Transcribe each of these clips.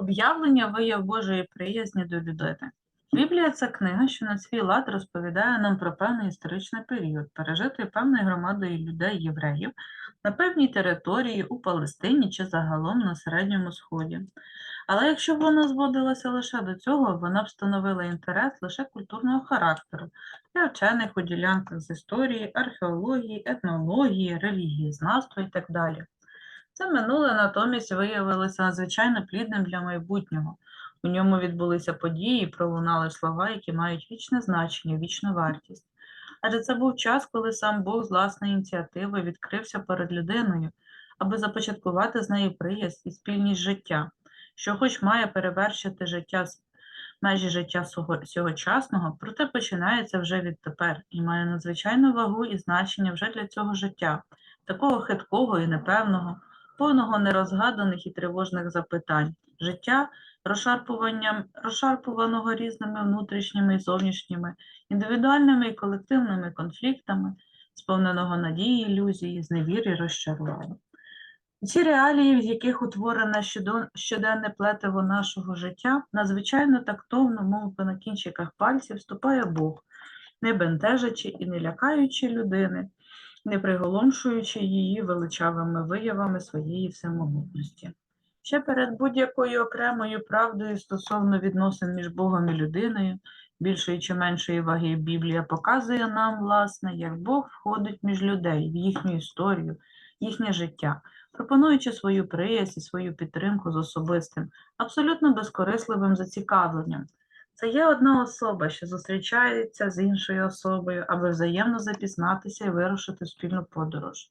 Об'явлення вияв Божої приязні до людини. Біблія це книга, що на свій лад розповідає нам про певний історичний період, пережитий певною громадою людей євреїв на певній території у Палестині чи загалом на Середньому Сході. Але якщо б вона зводилася лише до цього, вона б становила інтерес лише культурного характеру для вчених у ділянках з історії, археології, етнології, релігієзнавства і так далі. Це минуле натомість виявилося надзвичайно плідним для майбутнього. У ньому відбулися події і пролунали слова, які мають вічне значення, вічну вартість. Адже це був час, коли сам Бог з власної ініціативи відкрився перед людиною, аби започаткувати з нею приязнь і спільність життя, що хоч має перевершити життя з- межі життя сього- сьогочасного, проте починається вже відтепер і має надзвичайну вагу і значення вже для цього життя, такого хиткого і непевного, повного нерозгаданих і тривожних запитань, життя, розшарпуванням, розшарпуваного різними внутрішніми і зовнішніми, індивідуальними і колективними конфліктами, сповненого надії, ілюзії, зневір і розчарувань. Ці реалії, в яких утворене щоденне плетиво нашого життя, надзвичайно тактовно, мов би на кінчиках пальців, вступає Бог, не бентежачи і не лякаючи людини, не приголомшуючи її величавими виявами своєї всемогутності. Ще перед будь-якою окремою правдою стосовно відносин між Богом і людиною, більшої чи меншої ваги Біблія показує нам, власне, як Бог входить між людей в їхню історію, їхнє життя, пропонуючи свою приязнь і свою підтримку з особистим, абсолютно безкорисливим зацікавленням. Це є одна особа, що зустрічається з іншою особою, аби взаємно запізнатися і вирушити спільну подорож.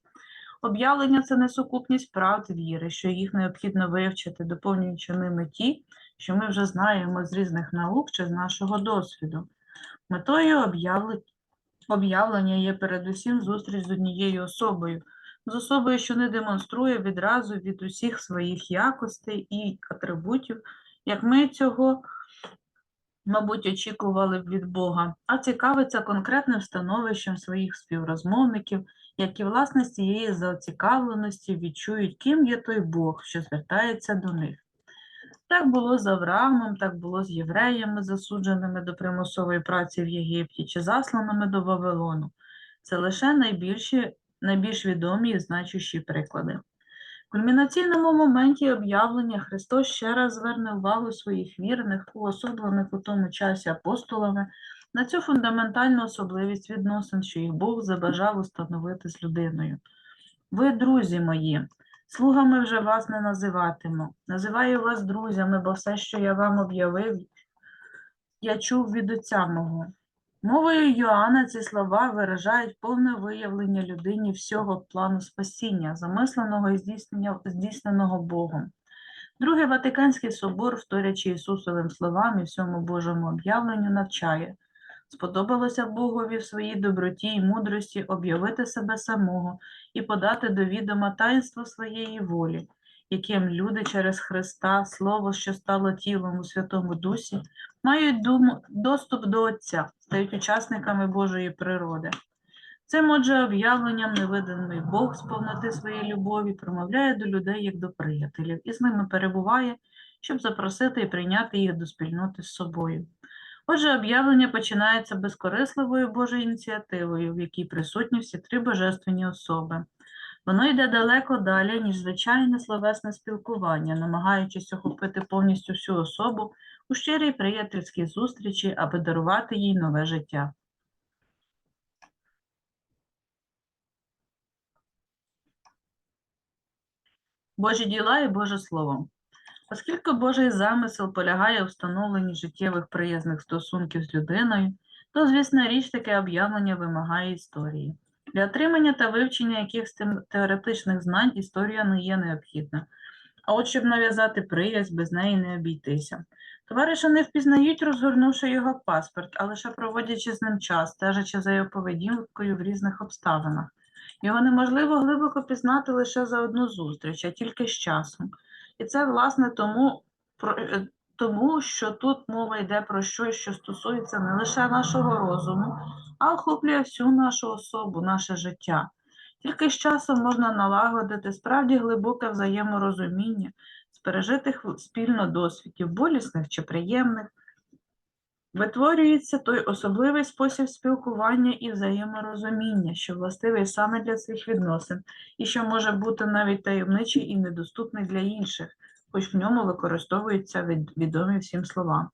Об'явлення це не сукупність правд віри, що їх необхідно вивчити, доповнюючи ними ті, що ми вже знаємо з різних наук чи з нашого досвіду. Метою об'явлення є передусім зустріч з однією особою, з особою, що не демонструє відразу від усіх своїх якостей і атрибутів, як ми цього, мабуть, очікували б від Бога, а цікавиться конкретним становищем своїх співрозмовників, які, власне, з цієї зацікавленості відчують, ким є той Бог, що звертається до них. Так було з Авраамом, так було з євреями, засудженими до примусової праці в Єгипті, чи засланими до Вавилону. Це лише найбільші, найбільш відомі і значущі приклади. В кульмінаційному моменті об'явлення Христос ще раз зверне увагу своїх вірних, уособлених у тому часі апостолами, на цю фундаментальну особливість відносин, що їх Бог забажав установити з людиною. Ви, друзі мої, слугами вже вас не називатиму. Називаю вас друзями, бо все, що я вам об'явив, я чув від отця мого. Мовою Йоанна ці слова виражають повне виявлення людині всього плану спасіння, замисленого і здійсненого Богом. Другий Ватиканський собор, вторячи Ісусовим словам і всьому Божому об'явленню, навчає. Сподобалося Богові в своїй доброті і мудрості об'явити себе самого і подати до відома таїнство своєї волі, яким люди через Христа, Слово, що стало тілом у Святому Дусі, мають дум- доступ до Отця, стають учасниками Божої природи. Цим, отже, об'явленням невиданий Бог з повноти своєї любові промовляє до людей як до приятелів і з ними перебуває, щоб запросити і прийняти їх до спільноти з собою. Отже, об'явлення починається безкорисливою Божою ініціативою, в якій присутні всі три божественні особи. Воно йде далеко далі, ніж звичайне словесне спілкування, намагаючись охопити повністю всю особу у щирій приятельській зустрічі, аби дарувати їй нове життя. Божі діла і Боже Слово. Оскільки Божий замисел полягає у встановленні життєвих приязних стосунків з людиною, то, звісна річ, таке об'явлення вимагає історії. Для отримання та вивчення якихось теоретичних знань історія не є необхідна. А от щоб нав'язати приязнь, без неї не обійтися. Товариші не впізнають, розгорнувши його паспорт, а лише проводячи з ним час, стежачи за його поведінкою в різних обставинах. Його неможливо глибоко пізнати лише за одну зустріч, а тільки з часом. І це, власне, тому, е, тому, що тут мова йде про щось, що стосується не лише нашого розуму, а охоплює всю нашу особу, наше життя. Тільки з часом можна налагодити справді глибоке взаєморозуміння, з пережитих спільно досвідів, болісних чи приємних, витворюється той особливий спосіб спілкування і взаєморозуміння, що властивий саме для цих відносин, і що може бути навіть таємничий і недоступний для інших, хоч в ньому використовуються відомі всім слова.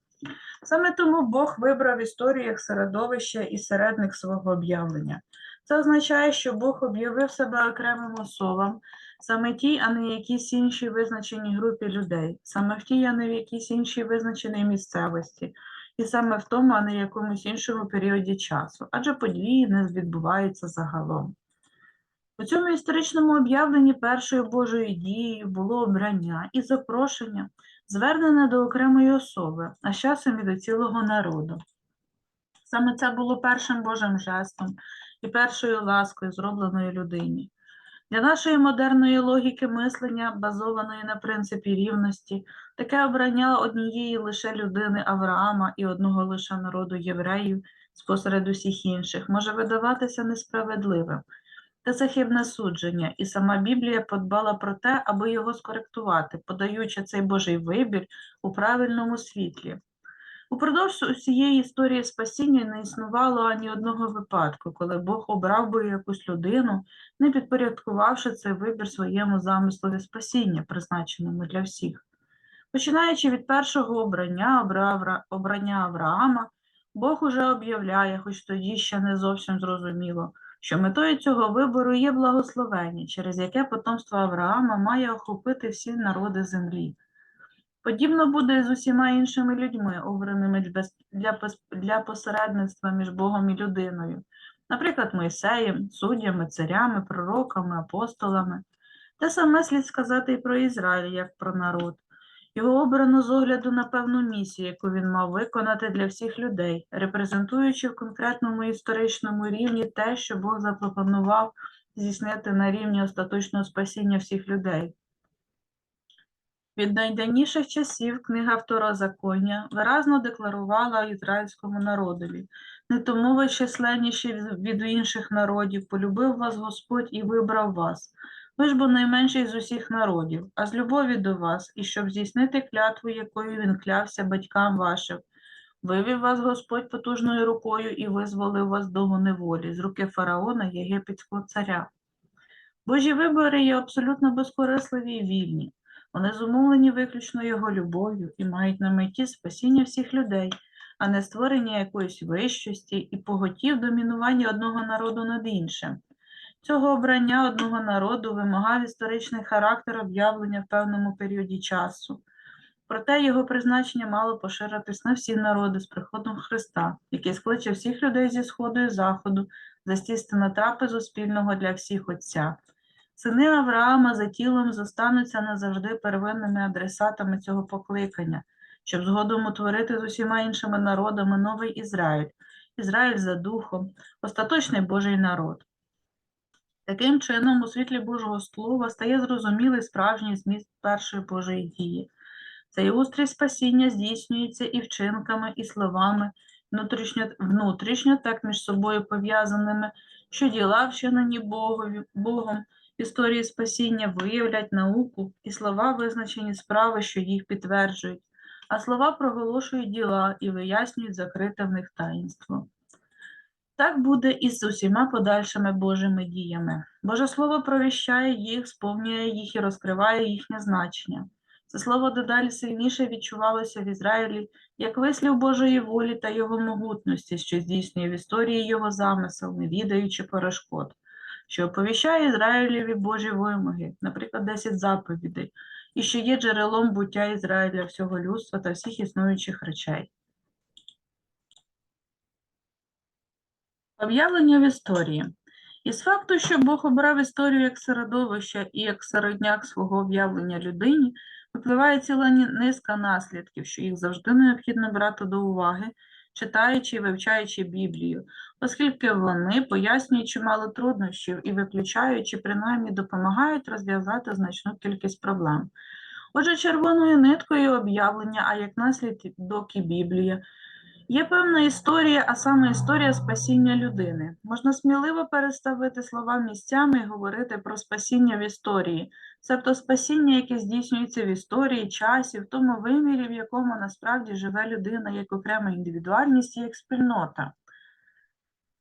Саме тому Бог вибрав історію як середовище і середник свого об'явлення. Це означає, що Бог об'явив себе окремим особам, саме тій, а не якійсь іншій визначеній групі людей, саме в тій, а не в якійсь іншій визначеній місцевості, і саме в тому, а не в якомусь іншому періоді часу, адже події не відбуваються загалом. У цьому історичному об'явленні першою Божою дією було обрання і запрошення, звернене до окремої особи, а з часом і до цілого народу. Саме це було першим Божим жестом і першою ласкою, зробленою людині. Для нашої модерної логіки мислення, базованої на принципі рівності, таке обрання однієї лише людини Авраама і одного лише народу євреїв спосеред усіх інших може видаватися несправедливим. Та це судження, і сама Біблія подбала про те, аби його скоректувати, подаючи цей Божий вибір у правильному світлі. Упродовж усієї історії спасіння не існувало ані одного випадку, коли Бог обрав би якусь людину, не підпорядкувавши цей вибір своєму замислові спасіння, призначеному для всіх. Починаючи від першого обрання, обрання Авраама, Бог уже об'являє, хоч тоді ще не зовсім зрозуміло, що метою цього вибору є благословення, через яке потомство Авраама має охопити всі народи землі. Подібно буде з усіма іншими людьми, обраними для посередництва між Богом і людиною, наприклад, Мойсеєм, суддями, царями, пророками, апостолами. Те саме слід сказати і про Ізраїль, як про народ. Його обрано з огляду на певну місію, яку він мав виконати для всіх людей, репрезентуючи в конкретному історичному рівні те, що Бог запропонував здійснити на рівні остаточного спасіння всіх людей. Від найдавніших часів книга Второзаконня виразно декларувала ізраїльському народові. Не тому ви численніші від- інших народів, полюбив вас Господь і вибрав вас. Ж бо найменший з усіх народів, а з любові до вас, і щоб здійснити клятву, якою він клявся батькам вашим. Вивів вас Господь потужною рукою і визволив вас дому неволі, з руки фараона єгипетського царя. Божі вибори є абсолютно безкорисливі і вільні. Вони зумовлені виключно його любов'ю і мають на меті спасіння всіх людей, а не створення якоїсь вищості і поготів домінування одного народу над іншим. Цього обрання одного народу вимагав історичний характер об'явлення в певному періоді часу. Проте його призначення мало поширитись на всі народи з приходом Христа, який скличе всіх людей зі сходу і заходу, засісти на трапезу спільного для всіх Отця. Сини Авраама за тілом зостануться назавжди первинними адресатами цього покликання, щоб згодом утворити з усіма іншими народами новий Ізраїль, Ізраїль за духом, остаточний Божий народ. Таким чином, у світлі Божого Слова стає зрозумілий справжній зміст першої Божої дії. Цей устрій спасіння здійснюється і вчинками, і словами, внутрішньо, внутрішньо так між собою пов'язаними, що діла, вчинені Богові, Богом, історії спасіння виявлять науку, і слова визначені справи, що їх підтверджують, а слова проголошують діла і вияснюють закрите в них таїнство. Так буде і з усіма подальшими Божими діями. Боже Слово провіщає їх, сповнює їх і розкриває їхнє значення. Це слово дедалі сильніше відчувалося в Ізраїлі як вислів Божої волі та його могутності, що здійснює в історії його замисел, не відаючи перешкод, що оповіщає Ізраїлеві Божі вимоги, наприклад, 10 заповідей, і що є джерелом буття Ізраїля всього людства та всіх існуючих речей. Об'явлення в історії. Із факту, що Бог обрав історію як середовище і як середняк свого об'явлення людині, випливає ціла низка наслідків, що їх завжди необхідно брати до уваги, читаючи і вивчаючи Біблію, оскільки вони пояснюють чимало труднощів і виключаючи, принаймні допомагають розв'язати значну кількість проблем. Отже, червоною ниткою об'явлення, а як наслідок і Біблія, Є певна історія, а саме історія спасіння людини. Можна сміливо переставити слова місцями і говорити про спасіння в історії, Себто спасіння, яке здійснюється в історії, часі, в тому вимірі, в якому насправді живе людина як окрема індивідуальність і як спільнота.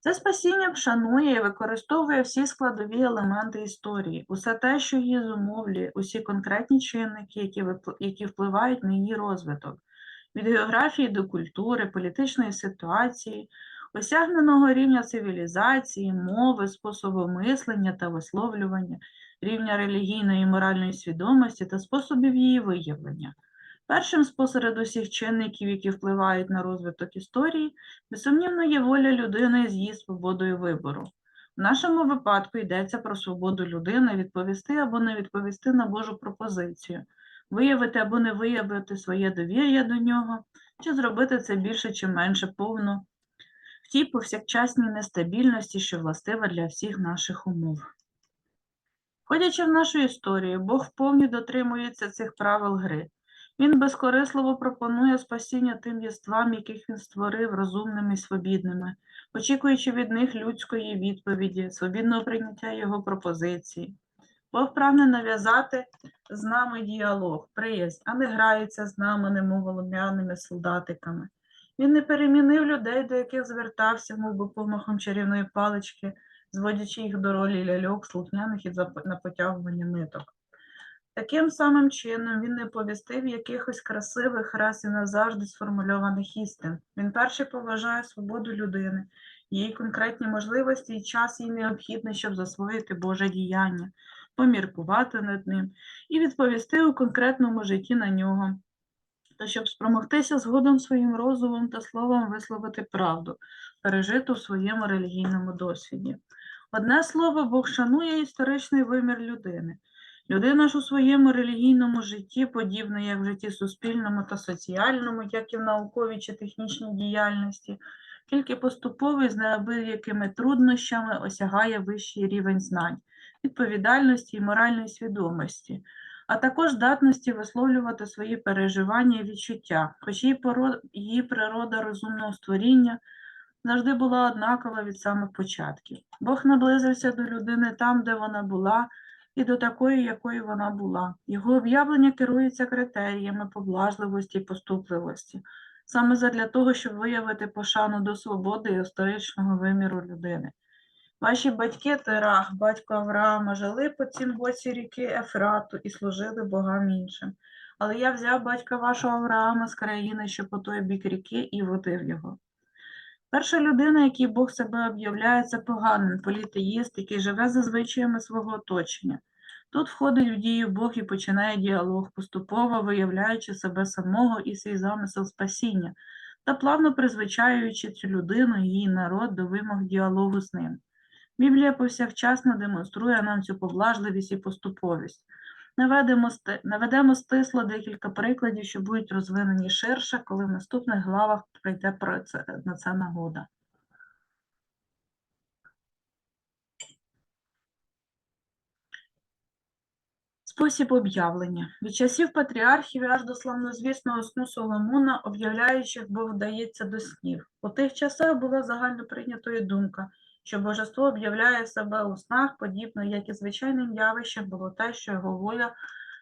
Це спасіння вшанує і використовує всі складові елементи історії, усе те, що її зумовлює, усі конкретні чинники, які, впливають на її розвиток, від географії до культури, політичної ситуації, осягненого рівня цивілізації, мови, способу мислення та висловлювання, рівня релігійної і моральної свідомості та способів її виявлення. Першим спосеред усіх чинників, які впливають на розвиток історії, Безсумнівно є воля людини з її свободою вибору. В нашому випадку йдеться про свободу людини відповісти або не відповісти на Божу пропозицію, виявити або не виявити своє довір'я до нього, чи зробити це більше чи менше повно в тій повсякчасній нестабільності, що властива для всіх наших умов. Входячи в нашу історію, Бог вповні дотримується цих правил гри. Він безкорисливо пропонує спасіння тим єствам, яких він створив розумними і свобідними, очікуючи від них людської відповіді, свобідного прийняття його пропозиції. Бог прагне нав'язати з нами діалог, приязнь, а не грається з нами, немов волом'яними солдатиками. Він не перемінив людей, до яких звертався, мов би помахом чарівної палички, зводячи їх до ролі ляльок, слухняних і на потягування ниток. Таким самим чином він не повістив якихось красивих раз і назавжди сформульованих істин. Він перший поважає свободу людини, її конкретні можливості і час їй необхідний, щоб засвоїти Боже діяння, поміркувати над ним і відповісти у конкретному житті на нього, та щоб спромогтися згодом своїм розумом та словом висловити правду, пережиту в своєму релігійному досвіді. Одне слово, Бог шанує історичний вимір людини. Людина ж у своєму релігійному житті, подібно як в житті суспільному та соціальному, як і в науковій чи технічній діяльності, тільки поступово з неабиякими труднощами осягає вищий рівень знань, відповідальності і моральної свідомості, а також здатності висловлювати свої переживання і відчуття, хоч її, природа розумного створіння завжди була однакова від самих початків. Бог наблизився до людини там, де вона була, і до такої, якою вона була. Його об'явлення керується критеріями поблажливості і поступливості, саме задля того, щоб виявити пошану до свободи і історичного виміру людини. Ваші батьки Терах, батько Авраама, жили по цім боці ріки Ефрату і служили богам іншим. Але я взяв батька вашого Авраама з країни, що по той бік ріки, і водив його. Перша людина, якій Бог себе об'являє, це поганин, політеїст, який живе за звичаями свого оточення. Тут входить в дію Бог і починає діалог, поступово виявляючи себе самого і свій замисел спасіння, та плавно призвичаюючи цю людину її народ до вимог діалогу з ним. Біблія повсякчасно демонструє нам цю поблажливість і поступовість. Наведемо, наведемо стисло декілька прикладів, що будуть розвинені ширше, коли в наступних главах прийде про це, на це нагода. Спосіб об'явлення. Від часів патріархів аж до славнозвісного сну Соломона, об'являючих Бог вдається до снів. У тих часах була загальноприйнятою думка, що божество об'являє себе у снах, подібно як і звичайним явищем було те, що його воля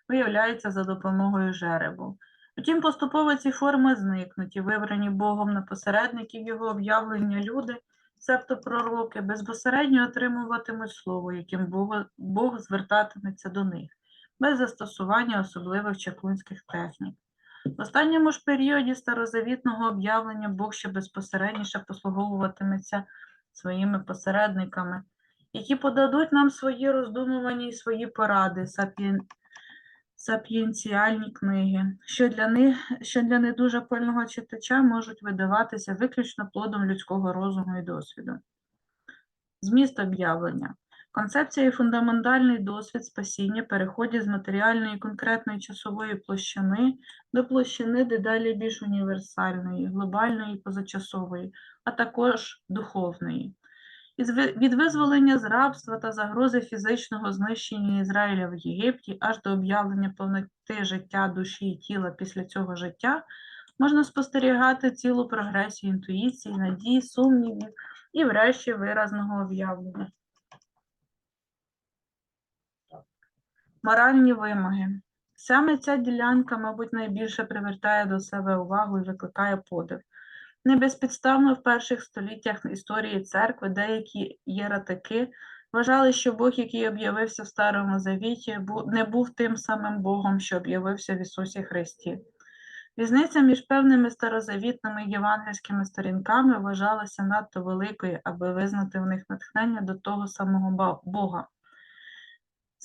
виявляється за допомогою жеребу. Втім, поступово ці форми зникнуть і вибрані Богом на посередників його об'явлення люди, себто пророки, безпосередньо отримуватимуть слово, яким Бог, звертатиметься до них без застосування особливих чаклунських технік. В останньому ж періоді старозавітного об'явлення Бог ще безпосередніше послуговуватиметься своїми посередниками, які подадуть нам свої роздумування і свої поради, сап'єнціальні книги, що для них, що для не дуже пильного читача можуть видаватися виключно плодом людського розуму і досвіду. Зміст об'явлення. Концепція і фундаментальний досвід спасіння переходять з матеріальної конкретної часової площини до площини дедалі більш універсальної, глобальної позачасової, а також духовної. Від визволення з рабства та загрози фізичного знищення Ізраїля в Єгипті аж до об'явлення повноти життя душі і тіла після цього життя можна спостерігати цілу прогресію інтуїції, надій, сумнівів і врешті виразного об'явлення. Моральні вимоги. Саме ця ділянка, мабуть, найбільше привертає до себе увагу і викликає подив. Не безпідставно в перших століттях історії церкви деякі єретики вважали, що Бог, який об'явився в Старому Завіті, не був тим самим Богом, що об'явився в Ісусі Христі. Різниця між певними старозавітними євангельськими сторінками вважалася надто великою, аби визнати в них натхнення до того самого Бога.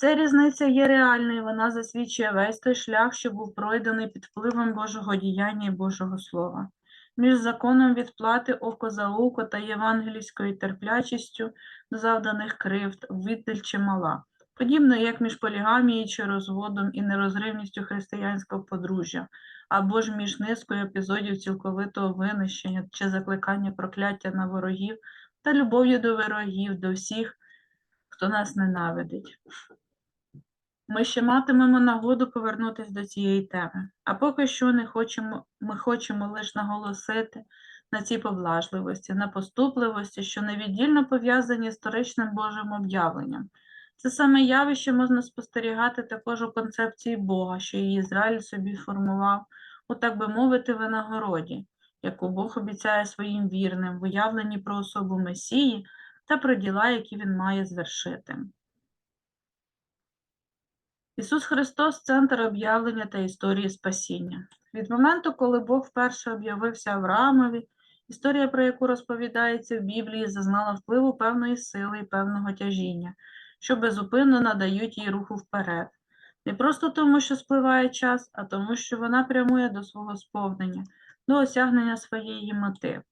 Ця різниця є реальною, вона засвідчує весь той шлях, що був пройдений під впливом Божого діяння і Божого Слова. Між законом відплати око за око та євангельською терплячістю до завданих кривд віддаль чимала, подібно як між полігамією чи розводом і нерозривністю християнського подружжя, або ж між низкою епізодів цілковитого винищення чи закликання прокляття на ворогів та любов'ю до ворогів, до всіх, хто нас ненавидить. Ми ще матимемо нагоду повернутися до цієї теми, а поки що не хочемо, ми хочемо лише наголосити на цій поблажливості, на поступливості, що невіддільно пов'язані з історичним Божим об'явленням. Це саме явище можна спостерігати також у концепції Бога, що її Ізраїль собі формував у, так би мовити, винагороді, яку Бог обіцяє своїм вірним в уявленні про особу Месії та про діла, які він має звершити. Ісус Христос центр об'явлення та історії спасіння. Від моменту, коли Бог вперше об'явився Авраамові, історія, про яку розповідається в Біблії, зазнала впливу певної сили і певного тяжіння, що безупинно надають їй руху вперед. Не просто тому, що спливає час, а тому, що вона прямує до свого сповнення, до осягнення своєї мети.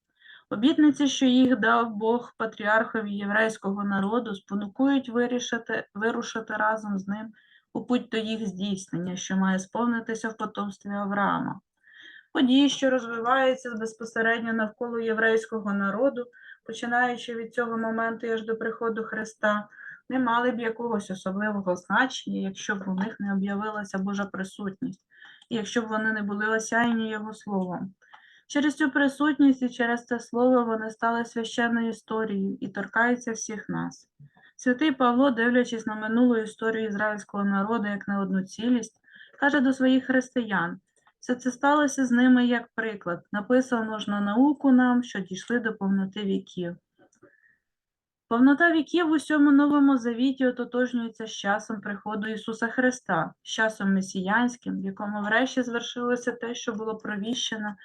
Обітниці, що їх дав Бог патріархові єврейського народу, спонукують вирішити, вирушити разом з ним у путь до їх здійснення, що має сповнитися в потомстві Авраама. Події, що розвиваються безпосередньо навколо єврейського народу, починаючи від цього моменту аж до приходу Христа, не мали б якогось особливого значення, якщо б у них не об'явилася Божа присутність, і якщо б вони не були осяяні Його словом. Через цю присутність і через це слово вони стали священною історією і торкаються всіх нас. Святий Павло, дивлячись на минулу історію ізраїльського народу як на одну цілість, каже до своїх християн: все це сталося з ними як приклад, написано ж на науку нам, що дійшли до повноти віків. Повнота віків в усьому новому завіті ототожнюється з часом приходу Ісуса Христа, з часом месіянським, в якому врешті звершилося те, що було провіщено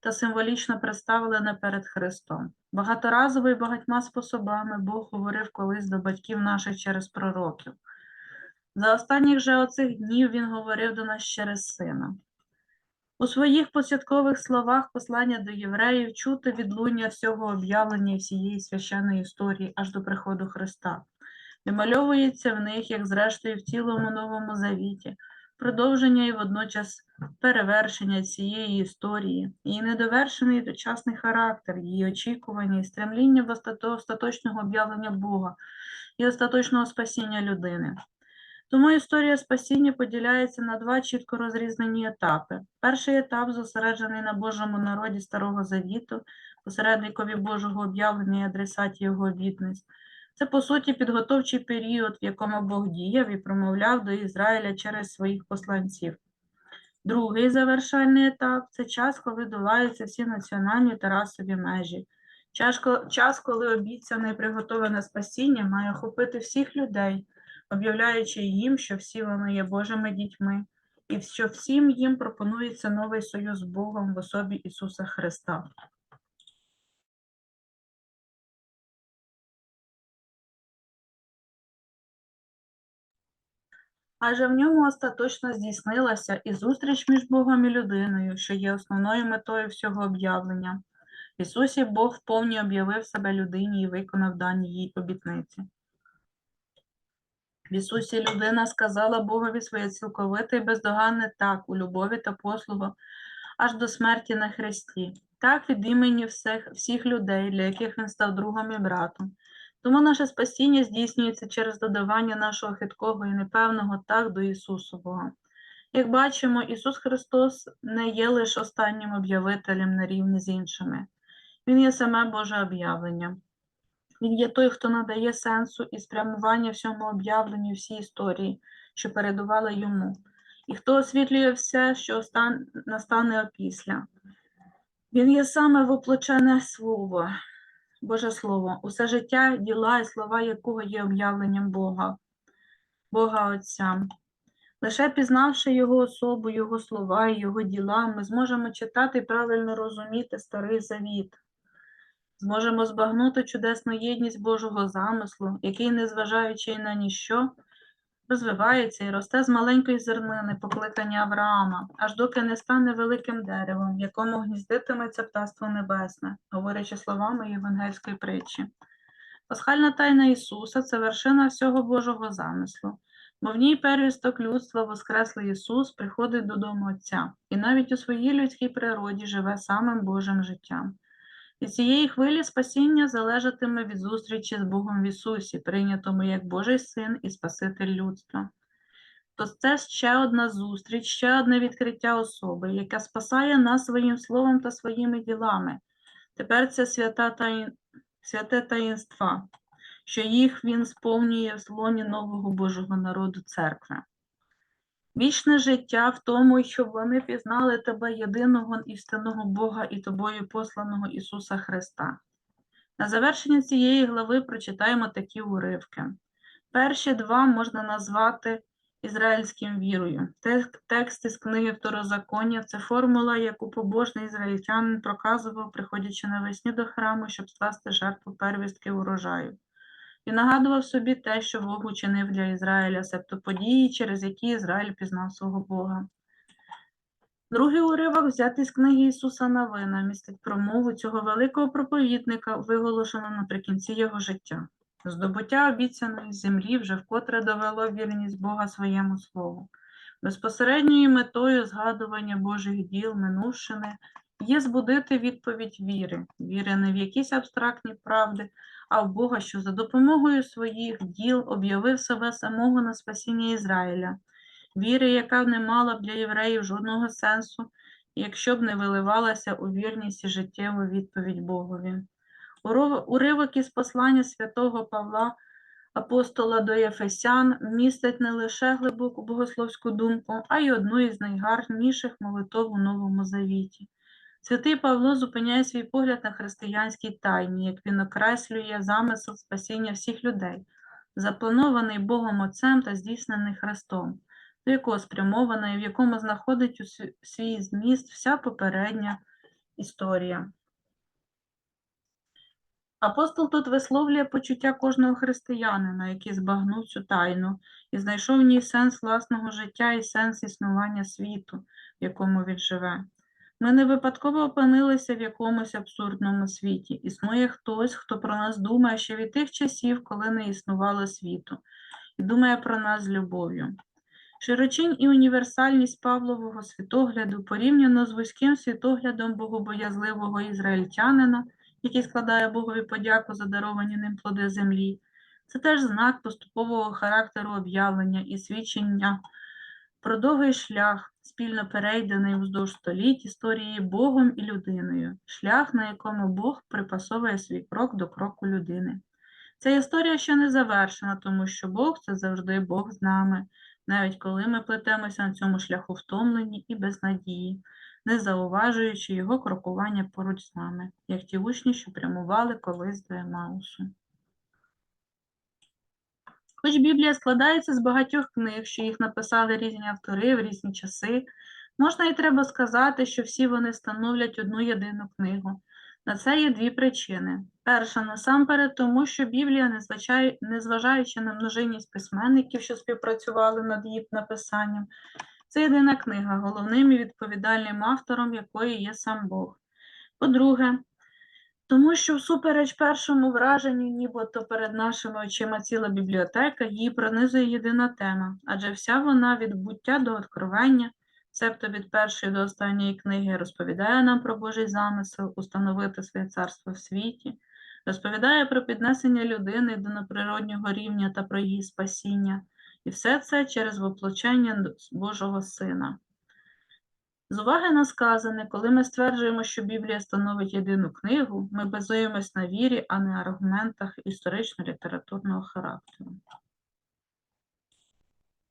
та символічно представлене перед Христом. Багаторазово і багатьма способами Бог говорив колись до батьків наших через пророків. За останніх же оцих днів Він говорив до нас через Сина. У своїх початкових словах послання до євреїв чути відлуння всього об'явлення і всієї священної історії аж до приходу Христа. Вимальовується в них, як зрештою в цілому новому завіті, продовження і водночас перевершення цієї історії, її недовершений дочасний характер, її очікування і стремління в остаточного об'явлення Бога і остаточного спасіння людини. Тому історія спасіння поділяється на два чітко розрізнені етапи. Перший етап зосереджений на Божому народі Старого Завіту, посередникові Божого об'явлення і адресаті його обітниць. Це, по суті, підготовчий період, в якому Бог діяв і промовляв до Ізраїля через своїх посланців. Другий завершальний етап це час, коли долаються всі національні та расові межі. Час, коли обіцяне і приготоване спасіння має охопити всіх людей, об'являючи їм, що всі вони є Божими дітьми, і що всім їм пропонується новий союз з Богом в особі Ісуса Христа. Адже в ньому остаточно здійснилася і зустріч між Богом і людиною, що є основною метою всього об'явлення. В Ісусі Бог вповні об'явив себе людині і виконав дані їй обітниці. В Ісусі людина сказала Богові своє цілковите і бездоганне так у любові та послугу аж до смерті на хресті, так від імені всіх, всіх людей, для яких він став другом і братом. Тому наше спасіння здійснюється через додавання нашого хиткого і непевного так до Ісусового. Як бачимо, Ісус Христос не є лише останнім об'явителем на рівні з іншими. Він є саме Боже об'явлення. Він є той, хто надає сенсу і спрямування всьому об'явленню всій історії, що передувала йому, і хто освітлює все, що настане опісля. Він є саме воплочене слово, Боже Слово, усе життя, діла і слова якого є об'явленням Бога, Бога Отця. Лише пізнавши Його особу, Його слова і Його діла, ми зможемо читати і правильно розуміти Старий Завіт. Зможемо збагнути чудесну єдність Божого замислу, який, незважаючи на ніщо, розвивається і росте з маленької зернини, покликання Авраама, аж доки не стане великим деревом, в якому гніздитиметься птаство небесне, говорячи словами євангельської притчі. Пасхальна тайна Ісуса це вершина всього Божого замислу, бо в ній первісток людства Воскреслий Ісус приходить додому Отця і навіть у своїй людській природі живе самим Божим життям. І цієї хвилі спасіння залежатиме від зустрічі з Богом в Ісусі, прийнятому як Божий Син і Спаситель людства. То це ще одна зустріч, ще одне відкриття особи, яка спасає нас своїм словом та своїми ділами. Тепер це свята таїн... святе таїнства, що їх він сповнює в злоні нового Божого народу церкви. Вічне життя в тому, щоб вони пізнали тебе єдиного істинного Бога і тобою посланого Ісуса Христа. На завершення цієї глави прочитаємо такі уривки. Перші два можна назвати ізраїльським вірою. Текст із книги Второзаконня це формула, яку побожний ізраїльтянин проказував, приходячи навесні до храму, щоб скласти жертву первістки урожаю. І нагадував собі те, що Бог учинив для Ізраїля, себто події, через які Ізраїль пізнав свого Бога. Другий уривок взятий з книги Ісуса Навина містить промову цього великого проповідника, виголошену наприкінці його життя. Здобуття обіцяної землі вже вкотре довело вірність Бога своєму слову. Безпосередньою метою згадування Божих діл минувшини є збудити відповідь віри, віри не в якісь абстрактні правди, а в Бога, що за допомогою своїх діл об'явив себе самого на спасіння Ізраїля, віри, яка не мала б для євреїв жодного сенсу, якщо б не виливалася у вірність і життєву відповідь Богові. Уривок із послання святого Павла, апостола до Єфесян, містить не лише глибоку богословську думку, а й одну із найгарніших молитов у Новому Завіті. Святий Павло зупиняє свій погляд на християнській тайні, як він окреслює замисел спасіння всіх людей, запланований Богом Отцем та здійснений Христом, до якого спрямована і в якому знаходить у свій зміст вся попередня історія. Апостол тут висловлює почуття кожного християнина, який збагнув цю тайну і знайшов в ній сенс власного життя і сенс існування світу, в якому він живе. Ми не випадково опинилися в якомусь абсурдному світі. Існує хтось, хто про нас думає ще від тих часів, коли не існувало світу, і думає про нас з любов'ю. Широчинь і універсальність Павлового світогляду порівняно з вузьким світоглядом богобоязливого ізраїльтянина, який складає Богові подяку за даровані ним плоди землі, це теж знак поступового характеру об'явлення і свідчення про довгий шлях, спільно перейдений вздовж століть історії Богом і людиною, шлях, на якому Бог припасовує свій крок до кроку людини. Ця історія ще не завершена, тому що Бог це завжди Бог з нами, навіть коли ми плетемося на цьому шляху втомлені і без надії, не зауважуючи його крокування поруч з нами, як ті учні, що прямували колись до Емаусу. Хоч Біблія складається з багатьох книг, що їх написали різні автори в різні часи, можна і треба сказати, що всі вони становлять одну єдину книгу. На це є дві причини. Перша, насамперед, тому що Біблія, незважаючи на множинність письменників, що співпрацювали над її написанням, це єдина книга, головним і відповідальним автором якої є сам Бог. По-друге, тому що всупереч першому враженню, нібито перед нашими очима ціла бібліотека, її пронизує єдина тема, адже вся вона від буття до откровення, себто від першої до останньої книги, розповідає нам про Божий замисел установити своє царство в світі, розповідає про піднесення людини до надприроднього рівня та про її спасіння, і все це через воплочення Божого Сина. З уваги на сказане, коли ми стверджуємо, що Біблія становить єдину книгу, ми базуємось на вірі, а не аргументах історично-літературного характеру.